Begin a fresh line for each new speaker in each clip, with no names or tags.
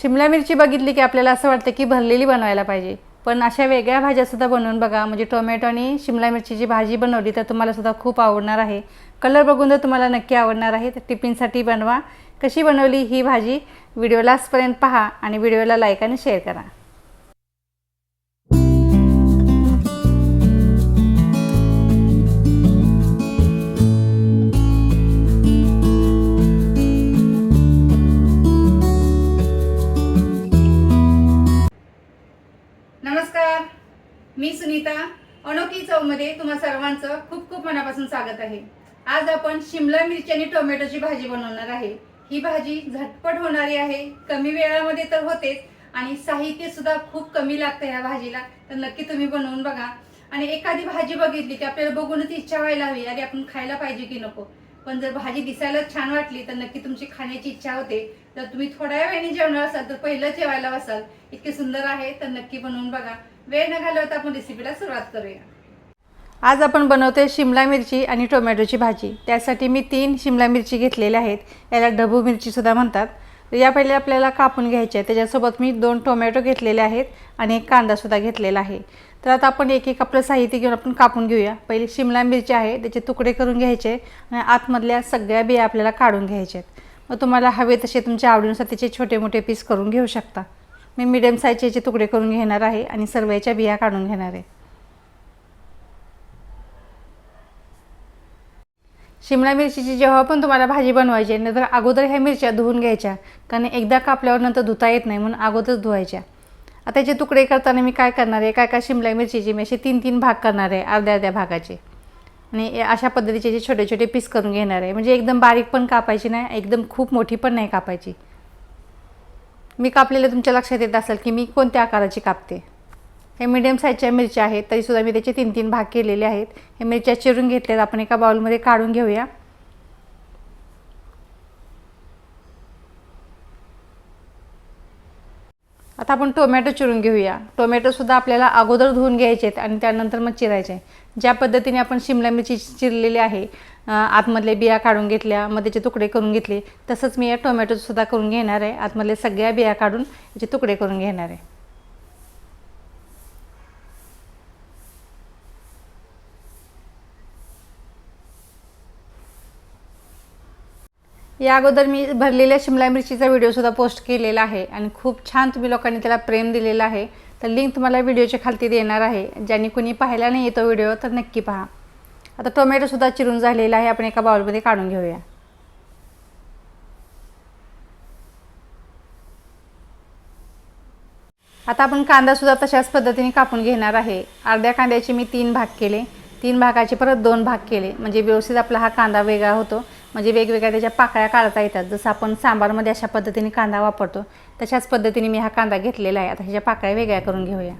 शिमला मिरची बघितली की आपल्याला असं वाटतं की भरलेली बनवायला पाहिजे. पण अशा वेगळ्या भाज्यासुद्धा बनवून बघा. म्हणजे टोमॅटो आणि शिमला मिरचीची भाजी बनवली तर तुम्हाला सुद्धा खूप आवडणार आहे. कलर बघून तर तुम्हाला नक्की आवडणार आहे तर टिफिनसाठी बनवा. कशी बनवली ही भाजी? व्हिडिओ लास्टपर्यंत पहा आणि व्हिडिओला लाईक आणि शेअर करा. चवमध्ये तुम्हा सर्वांचं खूप खूप मनापासून स्वागत आहे. आज आपण शिमला मिरची आणि टोमॅटोची भाजी बनवणार आहे. ही भाजी झटपट होणारी आहे कमी वेळामध्ये तर होतेच आणि साहित्य सुद्धा खूप कमी लागतं ह्या भाजीला. तर नक्की तुम्ही बनवून बघा. आणि एखादी भाजी बघितली की आपल्याला बघूनच इच्छा व्हायला हवी अरे आपण खायला पाहिजे की नको. पण जर भाजी दिसायला छान वाटली तर नक्की तुमची खाण्याची इच्छा होते. तर तुम्ही थोड्या वेळाने जेवणार असाल तर पहिलं जेवायला बसाल. इतके सुंदर आहे तर नक्की बनवून बघा. वेळ न घालवता आपण रेसिपीला सुरुवात करूया. आज आपण बनवतोय शिमला मिरची आणि टोमॅटोची भाजी. त्यासाठी मी तीन शिमला मिरची घेतलेल्या आहेत. याला ढबू मिरचीसुद्धा म्हणतात. तर या पहिले आपल्याला कापून घ्यायचे आहे. त्याच्यासोबत मी दोन टोमॅटो घेतलेले आहेत आणि एक कांदासुद्धा घेतलेला आहे. तर आता आपण एक एक आपलं साहित्य घेऊन आपण कापून घेऊया. पहिले शिमला मिरची आहे. त्याचे तुकडे करून घ्यायचे आणि आतमधल्या सगळ्या बिया आपल्याला काढून घ्यायच्या आहेत. मग तुम्हाला हवे तसे तुमच्या आवडीनुसार त्याचे छोटे मोठे पीस करून घेऊ शकता. मी मिडियम साईजचे याचे तुकडे करून घेणार आहे आणि सर्वांच्या बिया काढून घेणार आहे. शिमला मिरचीची जेव्हा पण तुम्हाला भाजी बनवायची आहे नंतर अगोदर ह्या मिरच्या धुवून घ्यायच्या. कारण एकदा कापल्यावर नंतर धुता येत नाही म्हणून अगोदरच धुवायच्या. आता याचे तुकडे करताना मी काय करणार आहे? काय काय शिमला मिरचीची मी असे तीन तीन भाग करणार आहे अर्ध्या अर्ध्या भागाचे. आणि अशा पद्धतीचे जे छोटे छोटे पीस करून घेणार आहे. म्हणजे एकदम बारीक पण कापायची नाही एकदम खूप मोठी पण नाही कापायची. मी कापलेलं तुमच्या लक्षात येत असेल की मी कोणत्या आकाराची कापते? हे मिडियम साईजच्या मिरच्या आहेत तरीसुद्धा मी त्याचे तीन तीन भाग केलेले आहेत. हे मिरच्या चिरून घेतल्यात आपण एका बाउलमध्ये काढून घेऊया. आता आपण टोमॅटो चिरून घेऊया. टोमॅटोसुद्धा आपल्याला अगोदर धुवून घ्यायचे आहेत आणि त्यानंतर मग चिरायचे ज्या पद्धतीने आपण शिमला मिरची चिरलेली आहे आतमधले बिया काढून घेतल्या मग त्याचे तुकडे करून घेतले तसंच मी या टोमॅटोसुद्धा करून घेणार आहे. आतमधले सगळ्या बिया काढून याचे तुकडे करून घेणार आहे. या अगोदर मी भरलेल्या शिमला मिरचीचा व्हिडिओसुद्धा पोस्ट केलेला आहे आणि खूप छान तुम्ही लोकांनी त्याला प्रेम दिलेलं आहे. तर लिंक तुम्हाला व्हिडिओच्या खालती देणार आहे. ज्यांनी कुणी पाहायला नाही येतो व्हिडिओ तर नक्की पहा. आता टोमॅटोसुद्धा चिरून झालेला आहे. आपण एका बाउलमध्ये काढून घेऊया. आता आपण कांदासुद्धा तशाच पद्धतीने कापून घेणार आहे. अर्ध्या कांद्याचे मी तीन भाग केले. तीन भागाचे परत दोन भाग केले. म्हणजे व्यवस्थित आपला हा कांदा वेगळा होतो. म्हणजे वेगवेगळ्या त्याच्या पाकळ्या काढता येतात. जसं आपण सांबारमध्ये अशा पद्धतीने कांदा वापरतो तशाच पद्धतीने मी हा कांदा घेतलेला आहे. आता ह्याच्या पाकळ्या वेगळ्या करून घेऊया.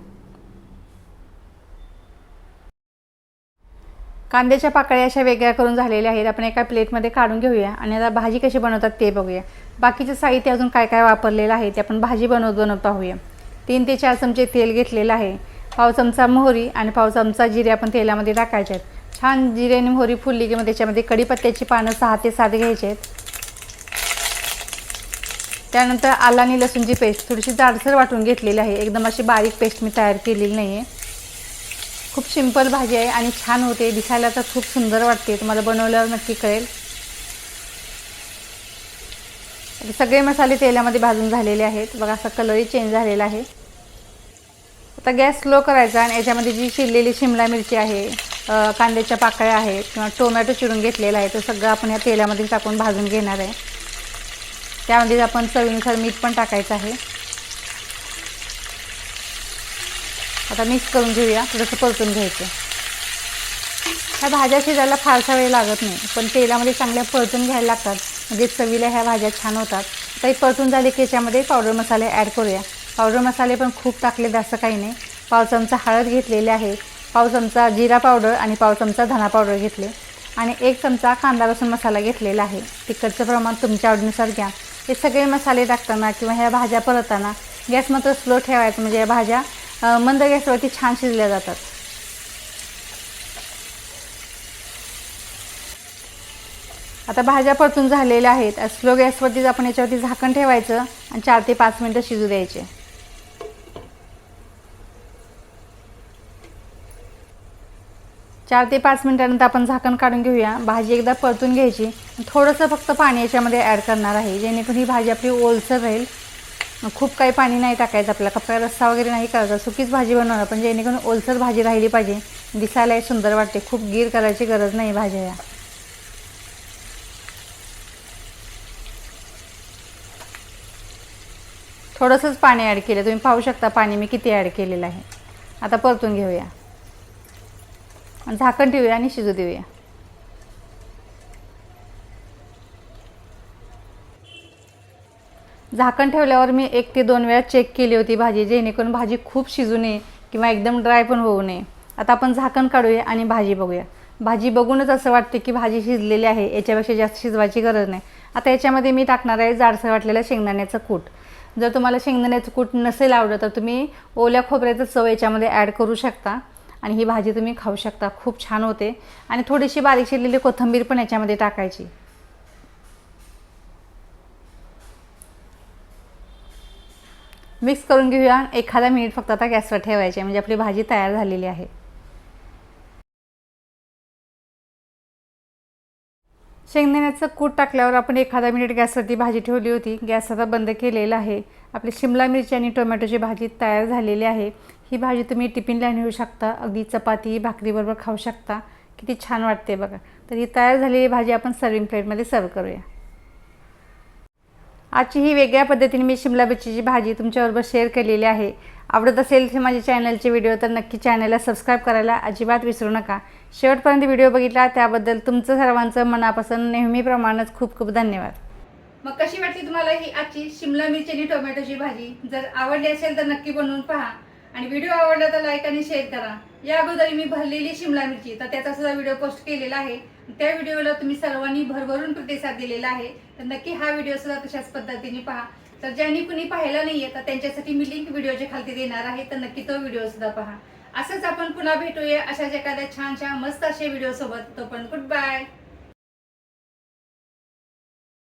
कांद्याच्या पाकळ्या अशा वेगळ्या करून झालेल्या आहेत. आपण एका प्लेटमध्ये काढून घेऊया आणि आता भाजी कशी बनवतात ते बघूया. बाकीचे साहित्य अजून काय काय वापरलेलं आहे ते आपण भाजी बनवत बनवत पाहूया तीन ते चार चमचे तेल घेतलेलं आहे. पाव चमचा मोहरी आणि पाव चमचा जिरे आपण तेलामध्ये टाकायचे आहेत. छान जिरे आणि मोहरी फुलली की मग त्याच्यामध्ये कढीपत्त्याची पानं सहा ते सात घ्यायचे आहेत. त्यानंतर आला आणि लसूणची पेस्ट. थोडीशी जाडसर वाटून घेतलेली आहे. एकदम अशी बारीक पेस्ट मी तयार केलेली नाही आहे खूप सिंपल भाजी आहे आणि छान होते. दिसायला तर खूप सुंदर वाटते. तुम्हाला बनवल्यावर नक्की कळेल. सगळे मसाले तेलामध्ये भाजून झालेले आहेत. बघा असा कलरही चेंज झालेला आहे. आता गॅस स्लो करायचा आणि याच्यामध्ये जी शिरलेली शिमला मिरची आहे कांद्याच्या पाकळ्या आहेत किंवा टोमॅटो चिरून घेतलेला आहे तो सगळं आपण या तेलामध्ये टाकून भाजून घेणार आहे. त्यामध्ये आपण चवीनुसार मीठ पण टाकायचं आहे. आता मिक्स करून घेऊया थोडंसं परतून घ्यायचं. ह्या भाज्या शिजायला फारसा वेळ लागत नाही पण तेलामध्ये चांगल्या परतून घ्यायला लागतात. म्हणजे चवीला ह्या भाज्या छान होतात. काही परतून झाले की याच्यामध्ये पावडर मसाले ॲड करूया. पावडर मसाले पण खूप टाकले असं काही नाही. पाव चमचा हळद घेतलेली आहे. पाव चमचा जिरा पावडर आणि पाव चमचा धना पावडर घेतले. आणि एक चमचा कांदा लसूण मसाला घेतलेला आहे. तिखटचं प्रमाण तुमच्या आवडीनुसार घ्या. हे सगळे मसाले टाकताना किंवा ह्या भाज्या परताना गॅस मात्र स्लो ठेवायचं. म्हणजे या भाज्या मंद गॅसवरती छान शिजल्या जातात. आता भाज्या परतून झालेल्या आहेत. स्लो गॅसवरतीच आपण याच्यावरती झाकण ठेवायचं आणि चार ते पाच मिनटं शिजू द्यायचे. चार ते पाच मिनटानंतर आपण झाकण काढून घेऊया. भाजी एकदा परतून घ्यायची. थोडंसं फक्त पाणी याच्यामध्ये ॲड करणार आहे. जेणेकरून ही भाजी आपली ओलसर राहील. खूप काही पाणी नाही टाकायचं आपल्याला. कपडा रस्सा वगैरे नाही करायचा. सुकीच भाजी बनवणार. पण जेणेकरून ओलसर भाजी राहिली पाहिजे. दिसायलाही सुंदर वाटते. खूप गीर करायची गरज नाही भाज्या या. थोडंसंच पाणी ॲड केलं. तुम्ही पाहू शकता पाणी मी किती ॲड केलेलं आहे. आता परतून घेऊया. झाकण ठेवूया आणि शिजू देऊया. झाकण ठेवल्यावर मी एक ते दोन वेळा चेक केली होती भाजी जेणेकरून भाजी खूप शिजू नये किंवा एकदम ड्राय पण होऊ नये. आता आपण झाकण काढूया आणि भाजी बघूया. भाजी बघूनच असं वाटते की भाजी शिजलेली आहे याच्यापेक्षा जास्त शिजवायची गरज नाही. आता याच्यामध्ये मी टाकणार आहे जाडसर वाटलेलं शेंगदाण्याचं कूट. जर तुम्हाला शेंगदाण्याचं कूट नसेल आवडत तर तुम्ही ओल्या खोबऱ्याचं चव याच्यामध्ये ॲड करू शकता. आणि ही भाजी तुम्ही खाऊ शकता. खूप छान होते. आणि थोडीशी बारीक शिरलेली कोथिंबीर पण याच्यामध्ये टाकायची. मिक्स करून घेऊया. एखादा मिनिट फक्त आता गॅसवर ठेवायचे म्हणजे आपली भाजी तयार झालेली आहे. शेंगदाण्याचं कूट टाकल्यावर आपण एखादा मिनिट गॅसवरती भाजी ठेवली होती. गॅस आता बंद केलेला आहे. आपली शिमला मिरची आणि टोमॅटोची भाजी तयार झालेली आहे. ही भाजी तुम्ही टिफिनला नेऊ शकता. अगदी चपाती भाकरीबरोबर खाऊ शकता. किती छान वाटते बघा. तर ही तयार झालेली भाजी आपण सर्विंग प्लेटमध्ये सर्व करूया. आजची ही वेगळ्या पद्धतीने मी शिमला मिरचीची भाजी तुमच्याबरोबर शेअर केलेली आहे. आवडत असेल तर माझ्या चॅनलचे व्हिडिओ तर नक्की चॅनलला सबस्क्राईब करायला अजिबात विसरू नका. शेवटपर्यंत व्हिडिओ बघितला त्याबद्दल तुमचं सर्वांचं मनापासून नेहमीप्रमाणेच खूप खूप धन्यवाद. मग कशी वाटली तुम्हाला ही आजची शिमला मिरची आणि टोमॅटोची भाजी? जर आवडली असेल तर नक्की बनवून पहा. आणि व्हिडिओ आवडला तर लाईक आणि शेअर करा. या अगोदर मी भरलेली शिमला मिरची तर त्याचा सुद्धा व्हिडिओ पोस्ट केलेला आहे. त्या व्हिडिओला तुम्ही सर्वांनी भरभरून प्रतिसाद दिलेला आहे. तर नक्की हा व्हिडिओ सुद्धा तशाच पद्धतीने पहा. तर ज्यांनी कुणी पाहिला नाहीये तर त्यांच्यासाठी मी लिंक व्हिडिओच्या खालती देणार आहे तर नक्की तो व्हिडिओ सुद्धा पहा. असंच आपण पुन्हा भेटूया अशाच एखाद्या छानशा मस्त अशा व्हिडिओ सोबत. तो पण गुड बाय